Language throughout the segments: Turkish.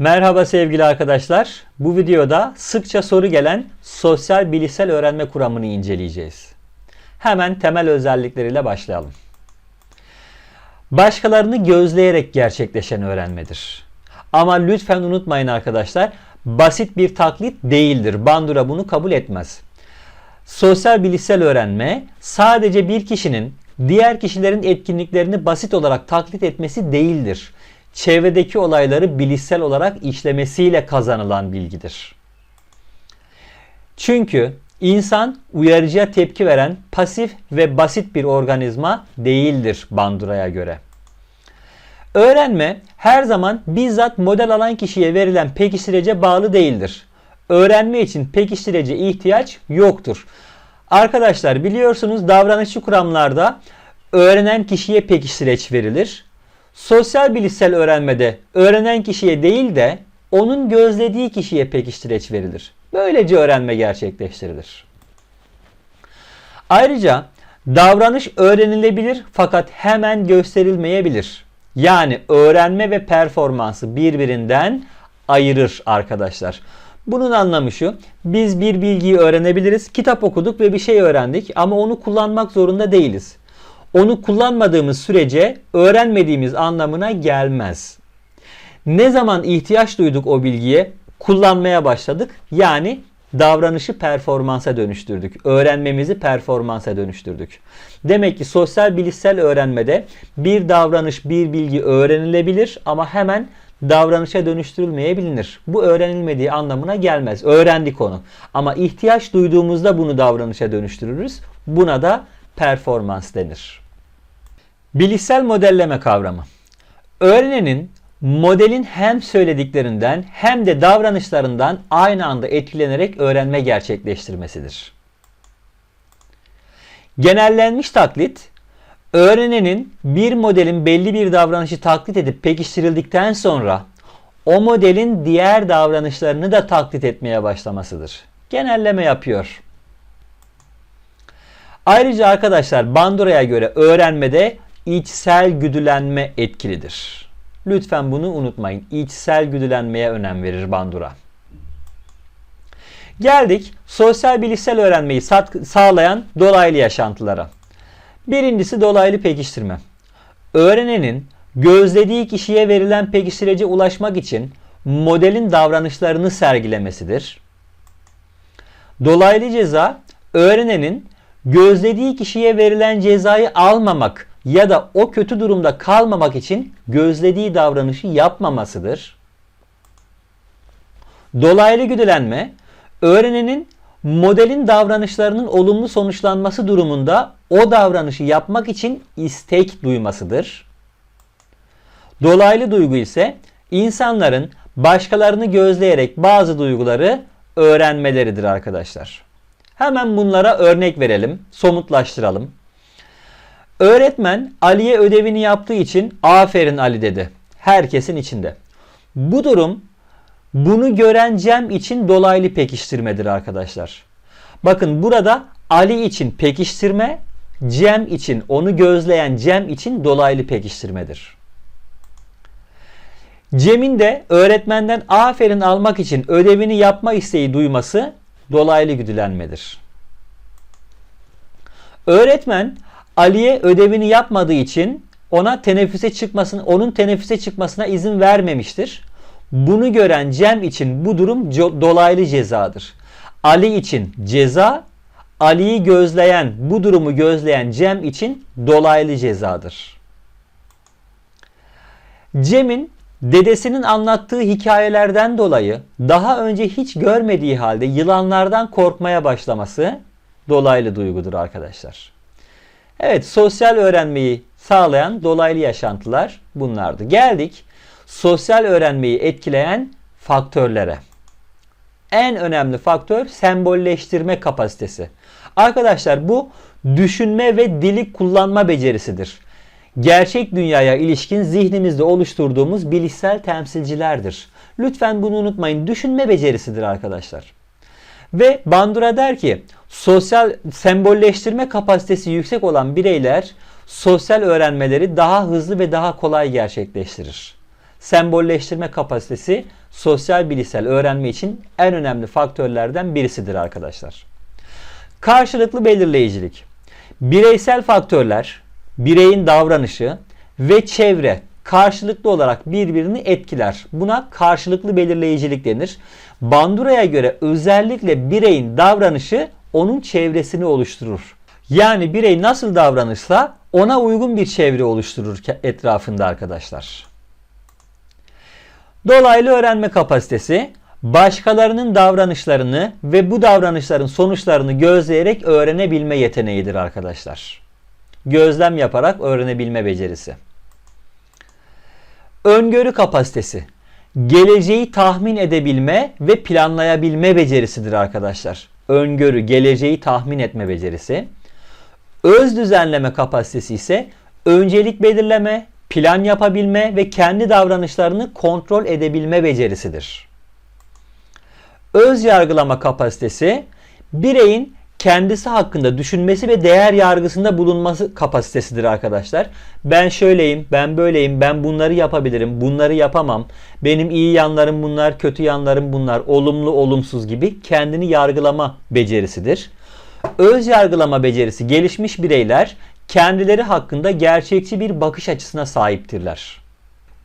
Merhaba sevgili arkadaşlar. Bu videoda sıkça soru gelen sosyal bilişsel öğrenme kuramını inceleyeceğiz. Hemen temel özellikleriyle başlayalım. Başkalarını gözleyerek gerçekleşen öğrenmedir. Ama lütfen unutmayın arkadaşlar, basit bir taklit değildir. Bandura bunu kabul etmez. Sosyal bilişsel öğrenme sadece bir kişinin diğer kişilerin etkinliklerini basit olarak taklit etmesi değildir. Çevredeki olayları bilişsel olarak işlemesiyle kazanılan bilgidir. Çünkü insan uyarıcıya tepki veren pasif ve basit bir organizma değildir Bandura'ya göre. Öğrenme her zaman bizzat model alan kişiye verilen pekiştirece bağlı değildir. Öğrenme için pekiştirece ihtiyaç yoktur. Arkadaşlar biliyorsunuz davranışçı kuramlarda öğrenen kişiye pekiştireç verilir. Sosyal bilişsel öğrenmede öğrenen kişiye değil de onun gözlediği kişiye pekiştireç verilir. Böylece öğrenme gerçekleştirilir. Ayrıca davranış öğrenilebilir fakat hemen gösterilmeyebilir. Yani öğrenme ve performansı birbirinden ayırır arkadaşlar. Bunun anlamı şu. Biz bir bilgiyi öğrenebiliriz. Kitap okuduk ve bir şey öğrendik ama onu kullanmak zorunda değiliz. Onu kullanmadığımız sürece öğrenmediğimiz anlamına gelmez. Ne zaman ihtiyaç duyduk o bilgiye kullanmaya başladık. Yani davranışı performansa dönüştürdük. Öğrenmemizi performansa dönüştürdük. Demek ki sosyal bilişsel öğrenmede bir davranış, bir bilgi öğrenilebilir ama hemen davranışa dönüştürülmeyebilir. Bu öğrenilmediği anlamına gelmez. Öğrendik onu. Ama ihtiyaç duyduğumuzda bunu davranışa dönüştürürüz. Buna da performans denir. Bilişsel modelleme kavramı. Öğrenenin modelin hem söylediklerinden hem de davranışlarından aynı anda etkilenerek öğrenme gerçekleştirmesidir. Genellenmiş taklit, öğrenenin bir modelin belli bir davranışı taklit edip pekiştirildikten sonra o modelin diğer davranışlarını da taklit etmeye başlamasıdır. Genelleme yapıyor. Ayrıca arkadaşlar Bandura'ya göre öğrenmede içsel güdülenme etkilidir. Lütfen bunu unutmayın. İçsel güdülenmeye önem verir Bandura. Geldik sosyal bilişsel öğrenmeyi sağlayan dolaylı yaşantılara. Birincisi dolaylı pekiştirme. Öğrenenin gözlediği kişiye verilen pekiştirece ulaşmak için modelin davranışlarını sergilemesidir. Dolaylı ceza öğrenenin gözlediği kişiye verilen cezayı almamak ya da o kötü durumda kalmamak için gözlediği davranışı yapmamasıdır. Dolaylı güdülenme öğrenenin modelin davranışlarının olumlu sonuçlanması durumunda o davranışı yapmak için istek duymasıdır. Dolaylı duygu ise insanların başkalarını gözleyerek bazı duyguları öğrenmeleridir arkadaşlar. Hemen bunlara örnek verelim, somutlaştıralım. Öğretmen Ali'ye ödevini yaptığı için aferin Ali dedi. Herkesin içinde. Bu durum bunu gören Cem için dolaylı pekiştirmedir arkadaşlar. Bakın burada Ali için pekiştirme, Cem için onu gözleyen Cem için dolaylı pekiştirmedir. Cem'in de öğretmenden aferin almak için ödevini yapma isteği duyması dolaylı güdülenmedir. Öğretmen Ali'ye ödevini yapmadığı için ona teneffüse çıkmasını, onun teneffüse çıkmasına izin vermemiştir. Bunu gören Cem için bu durum dolaylı cezadır. Ali için ceza, Ali'yi gözleyen, bu durumu gözleyen Cem için dolaylı cezadır. Cem'in dedesinin anlattığı hikayelerden dolayı daha önce hiç görmediği halde yılanlardan korkmaya başlaması dolaylı duygudur arkadaşlar. Evet sosyal öğrenmeyi sağlayan dolaylı yaşantılar bunlardı. Geldik sosyal öğrenmeyi etkileyen faktörlere. En önemli faktör sembolleştirme kapasitesi. Arkadaşlar bu düşünme ve dili kullanma becerisidir. Gerçek dünyaya ilişkin zihnimizde oluşturduğumuz bilişsel temsilcilerdir. Lütfen bunu unutmayın. Düşünme becerisidir arkadaşlar. Ve Bandura der ki sosyal sembolleştirme kapasitesi yüksek olan bireyler sosyal öğrenmeleri daha hızlı ve daha kolay gerçekleştirir. sembolleştirme kapasitesi sosyal bilişsel öğrenme için en önemli faktörlerden birisidir arkadaşlar. Karşılıklı belirleyicilik. Bireysel faktörler, bireyin davranışı ve çevre karşılıklı olarak birbirini etkiler. Buna karşılıklı belirleyicilik denir. Bandura'ya göre özellikle bireyin davranışı onun çevresini oluşturur. Yani birey nasıl davranırsa ona uygun bir çevre oluşturur etrafında arkadaşlar. Dolaylı öğrenme kapasitesi başkalarının davranışlarını ve bu davranışların sonuçlarını gözleyerek öğrenebilme yeteneğidir arkadaşlar. Gözlem yaparak öğrenebilme becerisi. Öngörü kapasitesi geleceği tahmin edebilme ve planlayabilme becerisidir arkadaşlar. Öngörü, geleceği tahmin etme becerisi. Öz düzenleme kapasitesi ise öncelik belirleme, plan yapabilme ve kendi davranışlarını kontrol edebilme becerisidir. Öz yargılama kapasitesi bireyin kendisi hakkında düşünmesi ve değer yargısında bulunması kapasitesidir arkadaşlar. Ben şöyleyim, ben böyleyim, ben bunları yapabilirim, bunları yapamam. Benim iyi yanlarım bunlar, kötü yanlarım bunlar, olumlu, olumsuz gibi kendini yargılama becerisidir. Öz yargılama becerisi gelişmiş bireyler kendileri hakkında gerçekçi bir bakış açısına sahiptirler.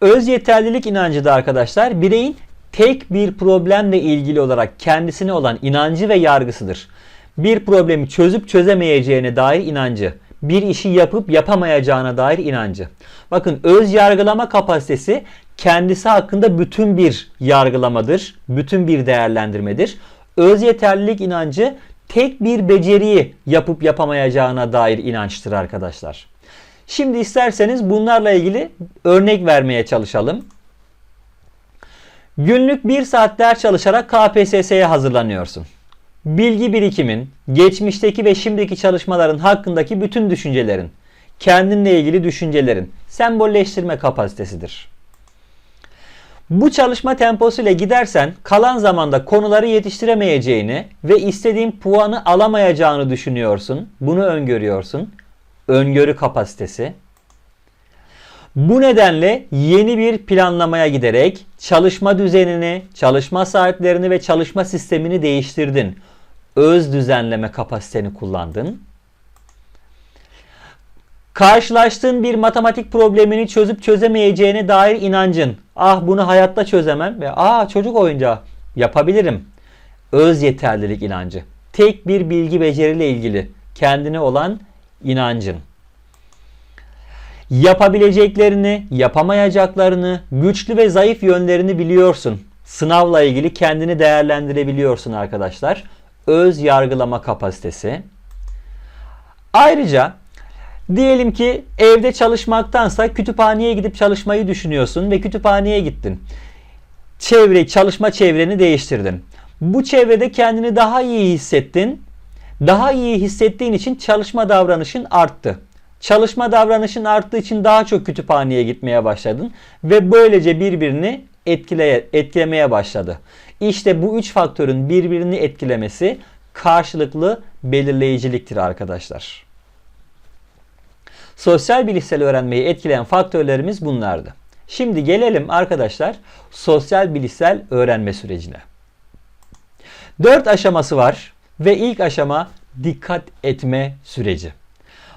Öz yeterlilik inancı da arkadaşlar bireyin tek bir problemle ilgili olarak kendisine olan inancı ve yargısıdır. Bir problemi çözüp çözemeyeceğine dair inancı, bir işi yapıp yapamayacağına dair inancı. Bakın öz yargılama kapasitesi kendisi hakkında bütün bir yargılamadır, bütün bir değerlendirmedir. Öz yeterlilik inancı tek bir beceriyi yapıp yapamayacağına dair inançtır arkadaşlar. Şimdi isterseniz bunlarla ilgili örnek vermeye çalışalım. Günlük bir saat ders çalışarak KPSS'ye hazırlanıyorsun. Bilgi birikimin, geçmişteki ve şimdiki çalışmaların hakkındaki bütün düşüncelerin, kendinle ilgili düşüncelerin sembolleştirme kapasitesidir. Bu çalışma temposuyla gidersen kalan zamanda konuları yetiştiremeyeceğini ve istediğin puanı alamayacağını düşünüyorsun. Bunu öngörüyorsun. Öngörü kapasitesi. Bu nedenle yeni bir planlamaya giderek çalışma düzenini, çalışma saatlerini ve çalışma sistemini değiştirdin. Öz düzenleme kapasiteni kullandın. Karşılaştığın bir matematik problemini çözüp çözemeyeceğine dair inancın. Ah bunu hayatta çözemem ve ah çocuk oyuncağı yapabilirim. Öz yeterlilik inancı. Tek bir bilgi beceriyle ilgili kendine olan inancın. Yapabileceklerini, yapamayacaklarını, güçlü ve zayıf yönlerini biliyorsun. Sınavla ilgili kendini değerlendirebiliyorsun arkadaşlar. Öz yargılama kapasitesi. Ayrıca Diyelim ki evde çalışmaktansa kütüphaneye gidip çalışmayı düşünüyorsun ve kütüphaneye gittin. Çevre, çalışma çevreni değiştirdin. Bu çevrede kendini daha iyi hissettin. Daha iyi hissettiğin için çalışma davranışın arttı. Çalışma davranışın arttığı için daha çok kütüphaneye gitmeye başladın ve böylece birbirini etkileye, etkilemeye başladı. İşte bu üç faktörün birbirini etkilemesi karşılıklı belirleyiciliktir arkadaşlar. Sosyal bilişsel öğrenmeyi etkileyen faktörlerimiz bunlardı. Şimdi gelelim arkadaşlar sosyal bilişsel öğrenme sürecine. Dört aşaması var ve ilk aşama dikkat etme süreci.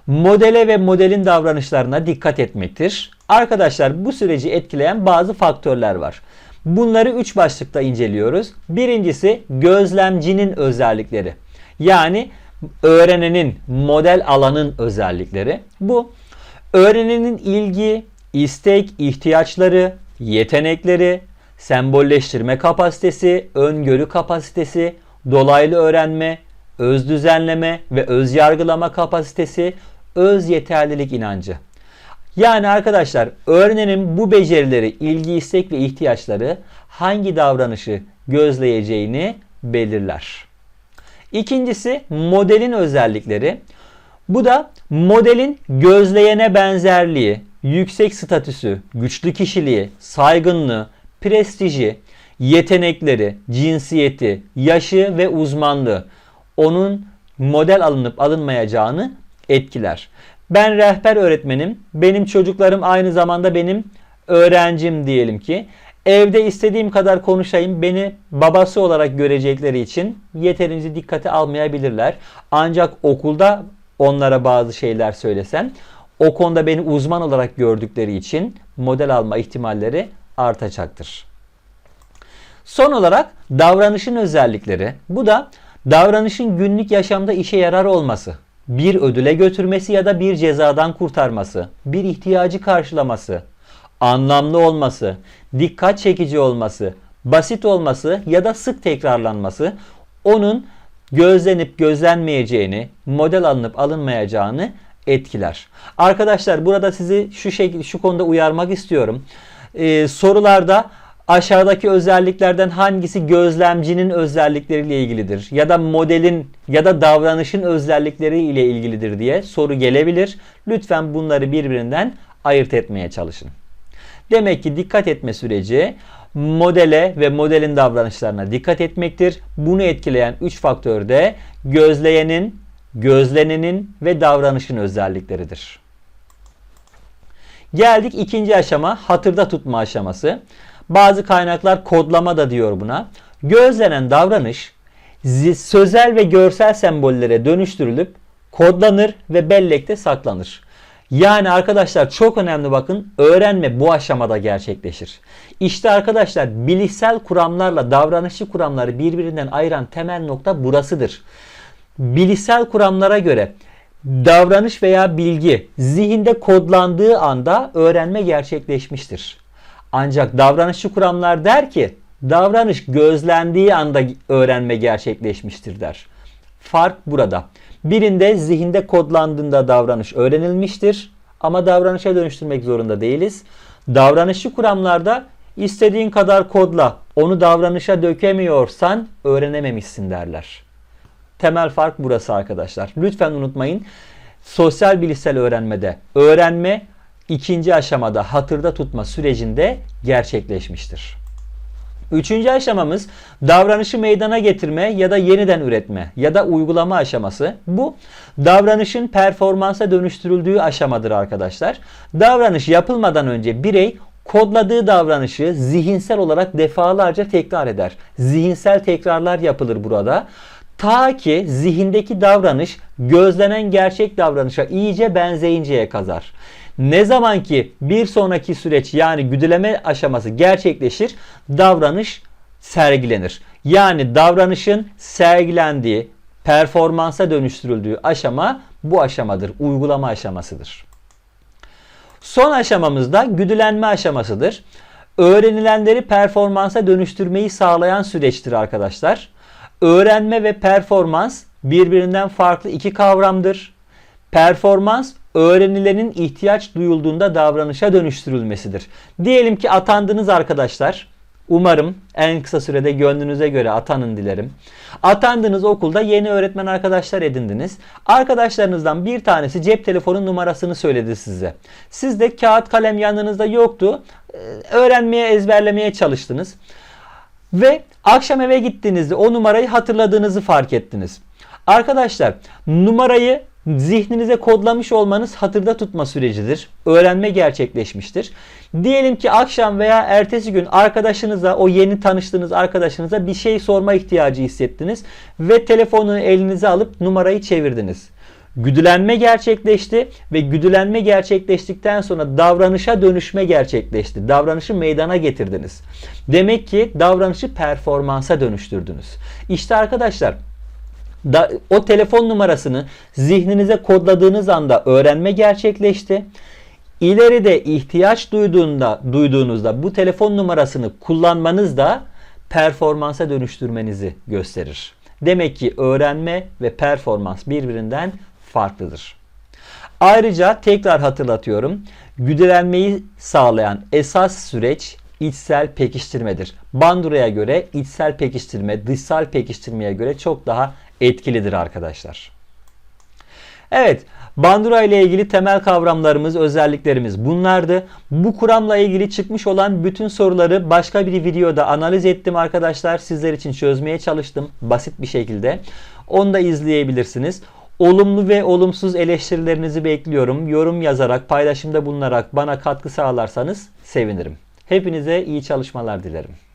Modele ve modelin davranışlarına dikkat etmektir. Arkadaşlar bu süreci etkileyen bazı faktörler var. Bunları üç başlıkta inceliyoruz. Birincisi gözlemcinin özellikleri. Yani öğrenenin model alanın özellikleri. Bu öğrenenin ilgi, istek, ihtiyaçları, yetenekleri, sembolleştirme kapasitesi, öngörü kapasitesi, dolaylı öğrenme, öz düzenleme ve öz yargılama kapasitesi, öz yeterlilik inancı. Yani arkadaşlar öğrenenin bu becerileri, ilgi, istek ve ihtiyaçları hangi davranışı gözleyeceğini belirler. İkincisi modelin özellikleri. Bu da modelin gözleyene benzerliği, yüksek statüsü, güçlü kişiliği, saygınlığı, prestiji, yetenekleri, cinsiyeti, yaşı ve uzmanlığı onun model alınıp alınmayacağını etkiler. Ben rehber öğretmenim. Benim çocuklarım aynı zamanda benim öğrencim diyelim ki evde istediğim kadar konuşayım beni babası olarak görecekleri için yeterince dikkate almayabilirler. Ancak okulda onlara bazı şeyler söylesem o konuda beni uzman olarak gördükleri için model alma ihtimalleri artacaktır. Son olarak davranışın özellikleri. Bu da davranışın günlük yaşamda işe yarar olması, bir ödüle götürmesi ya da bir cezadan kurtarması, bir ihtiyacı karşılaması, anlamlı olması, dikkat çekici olması, basit olması ya da sık tekrarlanması onun gözlenip gözlenmeyeceğini, model alınıp alınmayacağını etkiler. Arkadaşlar burada sizi şu şekilde şu konuda uyarmak istiyorum. Ee, sorularda aşağıdaki özelliklerden hangisi gözlemcinin özellikleriyle ilgilidir ya da modelin ya da davranışın özellikleri ile ilgilidir diye soru gelebilir. Lütfen bunları birbirinden ayırt etmeye çalışın. Demek ki dikkat etme süreci modele ve modelin davranışlarına dikkat etmektir. Bunu etkileyen 3 faktör de gözleyenin, gözlenenin ve davranışın özellikleridir. Geldik ikinci aşama hatırda tutma aşaması. Bazı kaynaklar kodlama da diyor buna. Gözlenen davranış sözel ve görsel sembollere dönüştürülüp kodlanır ve bellekte saklanır. Yani arkadaşlar çok önemli bakın öğrenme bu aşamada gerçekleşir. İşte arkadaşlar bilişsel kuramlarla davranışçı kuramları birbirinden ayıran temel nokta burasıdır. Bilişsel kuramlara göre davranış veya bilgi zihinde kodlandığı anda öğrenme gerçekleşmiştir. Ancak davranışçı kuramlar der ki davranış gözlendiği anda öğrenme gerçekleşmiştir der. Fark burada. Birinde zihinde kodlandığında davranış öğrenilmiştir ama davranışa dönüştürmek zorunda değiliz. Davranışçı kuramlarda istediğin kadar kodla onu davranışa dökemiyorsan öğrenememişsin derler. Temel fark burası arkadaşlar. Lütfen unutmayın. Sosyal bilişsel öğrenmede öğrenme ikinci aşamada hatırda tutma sürecinde gerçekleşmiştir. Üçüncü aşamamız davranışı meydana getirme ya da yeniden üretme ya da uygulama aşaması. Bu davranışın performansa dönüştürüldüğü aşamadır arkadaşlar. Davranış yapılmadan önce birey kodladığı davranışı zihinsel olarak defalarca tekrar eder. Zihinsel tekrarlar yapılır burada. Ta ki zihindeki davranış gözlenen gerçek davranışa iyice benzeyinceye kadar. Ne zaman ki bir sonraki süreç yani güdüleme aşaması gerçekleşir, davranış sergilenir. Yani davranışın sergilendiği, performansa dönüştürüldüğü aşama bu aşamadır. Uygulama aşamasıdır. Son aşamamızda güdülenme aşamasıdır. Öğrenilenleri performansa dönüştürmeyi sağlayan süreçtir arkadaşlar. Öğrenme ve performans birbirinden farklı iki kavramdır. Performans öğrenilenin ihtiyaç duyulduğunda davranışa dönüştürülmesidir. Diyelim ki atandınız arkadaşlar. Umarım en kısa sürede gönlünüze göre atanın dilerim. Atandınız okulda yeni öğretmen arkadaşlar edindiniz. Arkadaşlarınızdan bir tanesi cep telefonu numarasını söyledi size. Siz de kağıt kalem yanınızda yoktu. Ee, öğrenmeye ezberlemeye çalıştınız. Ve akşam eve gittiğinizde o numarayı hatırladığınızı fark ettiniz. Arkadaşlar numarayı zihninize kodlamış olmanız hatırda tutma sürecidir. Öğrenme gerçekleşmiştir. Diyelim ki akşam veya ertesi gün arkadaşınıza, o yeni tanıştığınız arkadaşınıza bir şey sorma ihtiyacı hissettiniz ve telefonu elinize alıp numarayı çevirdiniz. Güdülenme gerçekleşti ve güdülenme gerçekleştikten sonra davranışa dönüşme gerçekleşti. Davranışı meydana getirdiniz. Demek ki davranışı performansa dönüştürdünüz. İşte arkadaşlar da, o telefon numarasını zihninize kodladığınız anda öğrenme gerçekleşti. İleride ihtiyaç duyduğunda, duyduğunuzda bu telefon numarasını kullanmanız da performansa dönüştürmenizi gösterir. Demek ki öğrenme ve performans birbirinden farklıdır. Ayrıca tekrar hatırlatıyorum. Güdülenmeyi sağlayan esas süreç içsel pekiştirmedir. Bandura'ya göre içsel pekiştirme dışsal pekiştirmeye göre çok daha etkilidir arkadaşlar. Evet, Bandura ile ilgili temel kavramlarımız, özelliklerimiz bunlardı. Bu kuramla ilgili çıkmış olan bütün soruları başka bir videoda analiz ettim arkadaşlar. Sizler için çözmeye çalıştım basit bir şekilde. Onu da izleyebilirsiniz. Olumlu ve olumsuz eleştirilerinizi bekliyorum. Yorum yazarak, paylaşımda bulunarak bana katkı sağlarsanız sevinirim. Hepinize iyi çalışmalar dilerim.